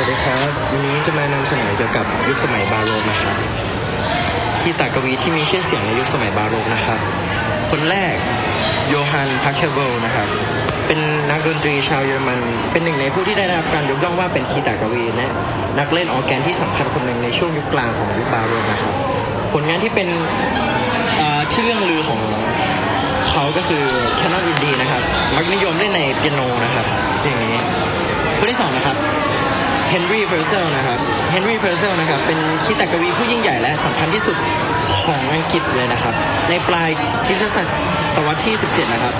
สวัสดีครับ วันนี้จะมานำเสนอเกี่ยวกับยุคสมัยบาโรกนะครับคีตากวีที่มีชื่อเสียงในยุคสมัยบาโรกนะครับ คนแรกโยฮันพักเคเบิลนะครับ เป็นนักดนตรีชาวเยอรมัน เป็นหนึ่งในผู้ที่ได้รับการยกย่องว่าเป็นคีตากวีและนักเล่นออร์แกนที่สำคัญคนหนึ่งในช่วงยุคกลางของยุคบาโรกนะครับ ผลงานที่เป็นที่เรื่องลือของเขาก็คือแคนนอนอินดีนะครับ มักนิยมเล่นในเปียโนนะครับ อย่างนี้คนที่สองนะครับ เฮนรี่เพอร์เซลนะครับเฮนรี่เพอร์เซลนะครับเป็นคีตากวีผู้ยิ่งใหญ่และสำคัญที่สุดของอังกฤษเลยนะครับ ในปลายคริสตศตวรรษที่ 17 นะครับ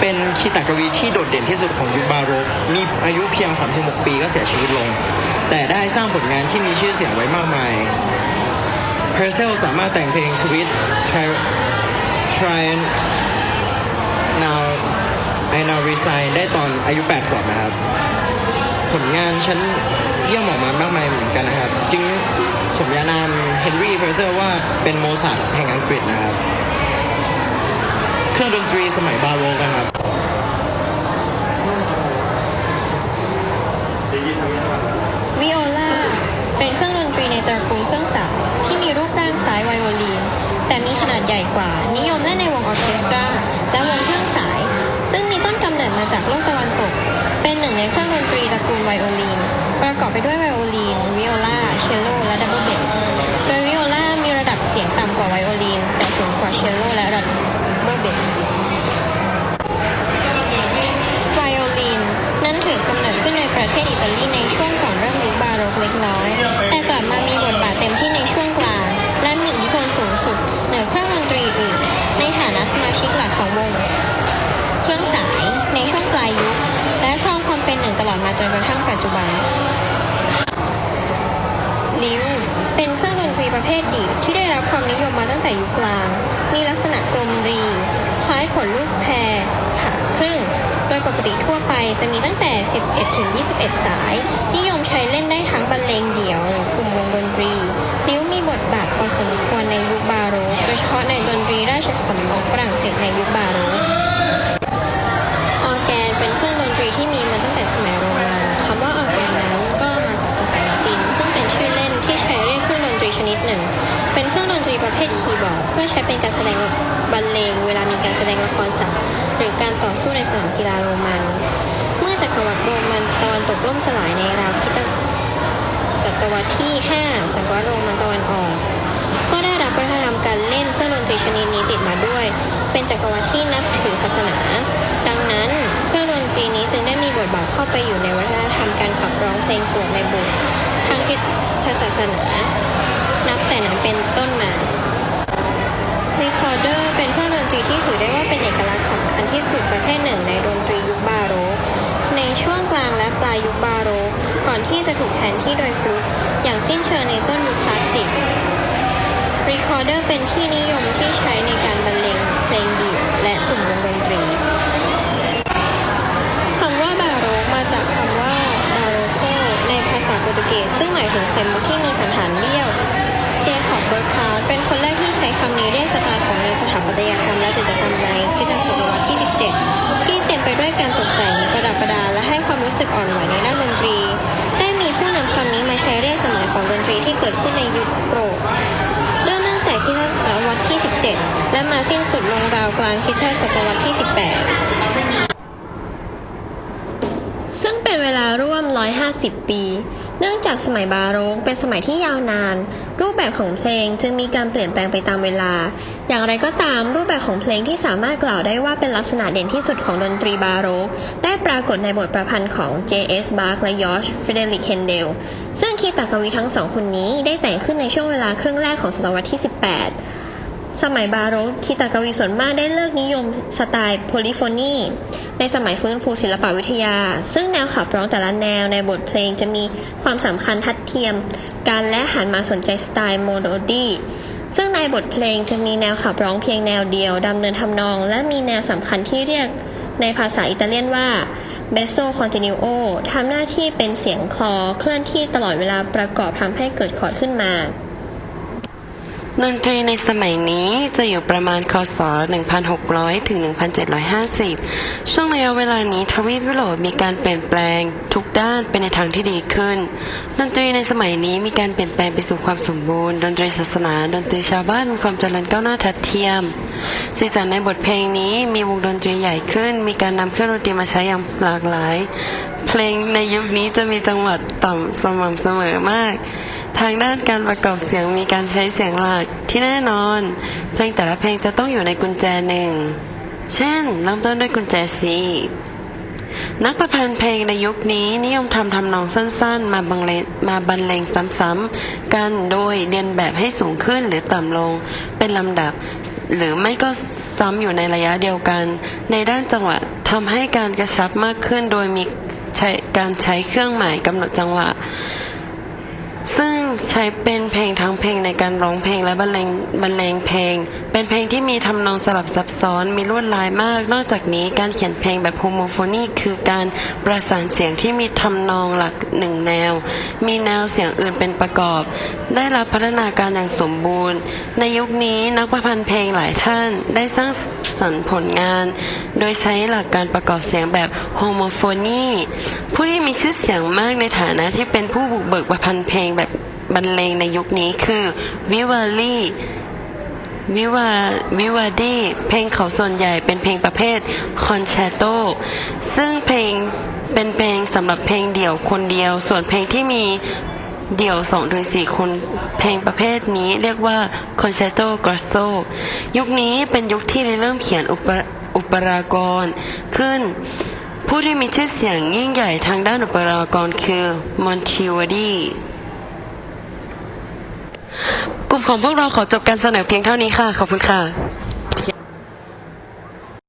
เป็นคีตากวีที่โดดเด่นที่สุดของยุคบาโรกมีอายุเพียง 36 ปีก็เสียชีวิตลง แต่ได้สร้างผลงานที่มีชื่อเสียงไว้มากมายเพอร์เซลสามารถแต่งเพลง Sweet Try Now I Now Resign ได้ตอนอายุ 8 ขวบนะครับ ลงานฉันเยี่ยมออกมามากมายเหมือนกันนะครับจึงสมญานามเฮนรี่เพอร์เซลว่าเป็นโมซาร์ทแห่งอังกฤษนะครับ เครื่องดนตรีสมัยบาโรกนะครับวิโอลาเป็นเครื่องดนตรีในตระกูลเครื่องสายที่มีรูปร่างคล้ายไวโอลินแต่มีขนาดใหญ่กว่า นิยมเล่นในวงออเคสตราและวงเครื่องสาย ซึ่งมีต้นกำเนิดมาจากโลกตะวันตก เป็นหนึ่งในเครื่องดนตรีตระกูลไวโอลิน ประกอบไปด้วยไวโอลิน วิโอลาเชลโล และดับเบิลเบส โดยวิโอลามีระดับเสียงต่ำกว่าไวโอลิน แต่สูงกว่าเชลโลและดับเบิลเบส ไวโอลิน นั้นถือกำเนิดขึ้นในประเทศอิตาลีในช่วงก่อนเริ่มยุคบาโรกเล็กน้อย แต่กลับมามีบทบาทเต็มที่ในช่วงกลาง และมีอิทธิพลสูงสุดเหนือเครื่องดนตรีอื่น ในฐานะสมาชิกหลักของวง เครื่องสายในช่วงปลายยุค และครองความเป็นหนึ่งตลอดมาจนกระทั่งปัจจุบันลิ้ว เป็นเครื่องดนตรีประเภทดีที่ได้รับความนิยมมาตั้งแต่ยุคกลาง มีลักษณะกลมรี คล้ายขนลูกแพรผ่าครึ่ง โดยปกติทั่วไปจะมีตั้งแต่ 11 ถึง 21 สาย นิยมใช้เล่นได้ทั้งบรรเลงเดี่ยวหรือกลุ่มวงดนตรีลิ้วมีบทบาทพอสมควรในยุคบาโรกโดยเฉพาะในดนตรีราชสำนักฝรั่งเศสในยุคบาโรก ที่มีมาตั้งแต่สมัยโรมันคำว่าออร์แกนนั้นก็มาจากภาษาละติน ซึ่งเป็นชื่อเล่นที่ใช้เรียกเครื่องดนตรีชนิดหนึ่ง เป็นเครื่องดนตรีประเภทคีย์บอร์ด เพื่อใช้เป็นการแสดงบรรเลง เวลามีการแสดงละครสัตว์หรือการต่อสู้ในสนามกีฬาโรมัน เมื่อจักรวรรดิโรมันตะวันตกล่มสลายในราวคริสตศตวรรษที่ 5จากรวรรดิโรมันตะวันออก ก็ได้รับวัฒนธรรมการเล่นเครื่องดนตรีชนิดนี้ติดมาด้วย เป็นจักรวรรดิที่นับถือศาสนา ดังนั้นเครื่อง ดนตรีนี้จึงได้มีบทบาทเข้าไปอยู่ในวัฒนธรรมการขับร้องเพลงสวดในโบสถ์ทางคริสตศาสนา นับแต่นั้นเป็นต้นมารีคอร์เดอร์เป็นเครื่องดนตรีที่ถือได้ว่าเป็นเอกลักษณ์สำคัญที่สุดประเภทหนึ่งในดนตรียุคบาโรกในช่วงกลางและปลายยุคบาโรกก่อนที่จะถูกแทนที่โดยฟลุตอย่างสิ้นเชิงในต้นยุคคลาสสิกรีคอร์เดอร์เป็นที่นิยมที่ใช้ในการบรรเลงเพลงเดี่ยวและกลุ่มวงดนตรี คำว่าบาโรกมาจากคำว่าบาโรโคในภาษาโปรตุเกสซึ่งหมายถึงไข่มุกที่มีสันฐานเบี้ยว เจคอบเบอร์คาร์ดเป็นคนแรกที่ใช้ค สไตล์ของงานสถาปัตยกรรมและจิตรกรรมในคริสตศตวรรษที่ 17 ที่เต็มไปด้วยการตกแต่งประดับประดา และให้ความรู้สึกอ่อนไหวในด้านดนตรี ได้มีผู้นำคำนี้มาใช้เรียกสมัยของดนตรีที่เกิดขึ้นในยุคโปรเริ่มตั้งแต่คริสตศตวรรษที่ 17 และมาสิ้นสุดลงราวกลางคริสตศตวรรษที่ 18 ซึ่งเป็นเวลาร่วม 150 ปี เนื่องจากสมัยบาโรกเป็นสมัยที่ยาวนาน รูปแบบของเพลงจึงมีการเปลี่ยนแปลงไปตามเวลา อย่างไรก็ตามรูปแบบของเพลงที่สามารถกล่าวได้ว่าเป็นลักษณะเด่นที่สุดของดนตรีบาโรก ได้ปรากฏในบทประพันธ์ของ J.S. Bach และ George Friedrich Händel ซึ่งคีตากวีทั้งสองคนนี้ได้แต่งขึ้นในช่วงเวลาครึ่งแรกของศตวรรษที่ 18 สมัยบาโรกคีตากวีส่วนมากได้เลิกนิยมสไตล์โพลิโฟนี ในสมัยฟื้นฟูศิลปวิทยา ซึ่งแนวขับร้องแต่ละแนวในบทเพลงจะมีความสำคัญทัดเทียมกันและหันมาสนใจสไตล์โมโดดี้ซึ่งในบทเพลงจะมีแนวขับร้องเพียงแนวเดียวดำเนินทำนอง และมีแนวสำคัญที่เรียกในภาษาอิตาเลียนว่า Basso Continuo ทำหน้าที่เป็นเสียงคลอเคลื่อนที่ตลอดเวลาประกอบทำให้เกิดคอร์ดขึ้นมา ดนตรีในสมัยนี้จะอยู่ประมาณคศ 1600 ถึง 1750 ช่วงระยะเวลานี้ทวีปยุโรปมีการเปลี่ยนแปลง ทุกด้านไปในทางที่ดีขึ้น ดนตรีในสมัยนี้มีการเปลี่ยนแปลงไปสู่ความสมบูรณ์ ดนตรีศาสนา ดนตรีชาวบ้านมีความเจริญก้าวหน้าทัดเทียม สีสันในบทเพลงนี้มีวงดนตรีใหญ่ขึ้น มีการนำเครื่องดนตรีมาใช้อย่างหลากหลาย เพลงในยุคนี้จะมีจังหวะต่ำสม่ำเสมอมาก ทางด้านการประกอบเสียงมีการใช้เสียงหลักที่แน่นอน เพลงแต่ละเพลงจะต้องอยู่ในกุญแจหนึ่ง เช่น เริ่มต้นด้วยกุญแจ C นักประพันธ์เพลงในยุคนี้นิยมทำทำนองสั้นๆ มาบรรเลงมาบรรเลงซ้ำๆกันโดยเรียนแบบให้สูงขึ้นหรือต่ำลง เป็นลำดับ หรือไม่ก็ซ้ำอยู่ในระยะเดียวกัน ในด้านจังหวะทำให้การกระชับมากขึ้นโดยมีใช้การใช้เครื่องหมายกำหนดจังหวะ ซึ่งใช้เป็นเพลงทั้งเพลงในการร้องเพลงและบรรเลงบรรเลงเพลง เป็นเพลงที่มีทำนองสลับซับซ้อนมีลวดลายมาก นอกจากนี้การเขียนเพลงแบบโฮโมโฟนีคือการประสานเสียงที่มีทำนองหลักหนึ่งแนว มีแนวเสียงอื่นเป็นประกอบได้รับพัฒนาการอย่างสมบูรณ์ ในยุคนี้นักประพันธ์เพลงหลายท่านได้สร้างสรรค์ผลงาน โดยใช้หลักการประกอบเสียงแบบโฮโมโฟนีผู้ที่มีชื่อเสียงมากในฐานะที่เป็นผู้บุกเบิกประพันธ์เพลงแบบบรรเลงในยุคนี้คือวิวาลีวิวาวิวาดีเพลงเขาส่วนใหญ่เป็นเพลงประเภทคอนแชตโตซึ่งเพลงเป็นเพลงสำหรับเพลงเดี่ยวคนเดียว ส่วนเพลงที่มี เดี่ยว2อถึงสคนเพลงประเภทนี้เรียกว่าคอนแชตโตกรสโซยุคนี้เป็นยุคที่เริ่มเขียนอุปอุปรากรขึ้น ผู้ที่มีชื่อเสียงยิ่งใหญ่ทางด้านอุปรากรคือมอนติวดีกลุ่มของพวกเราขอจบการเสนอเพียงเท่านี้ค่ะ ขอบคุณค่ะ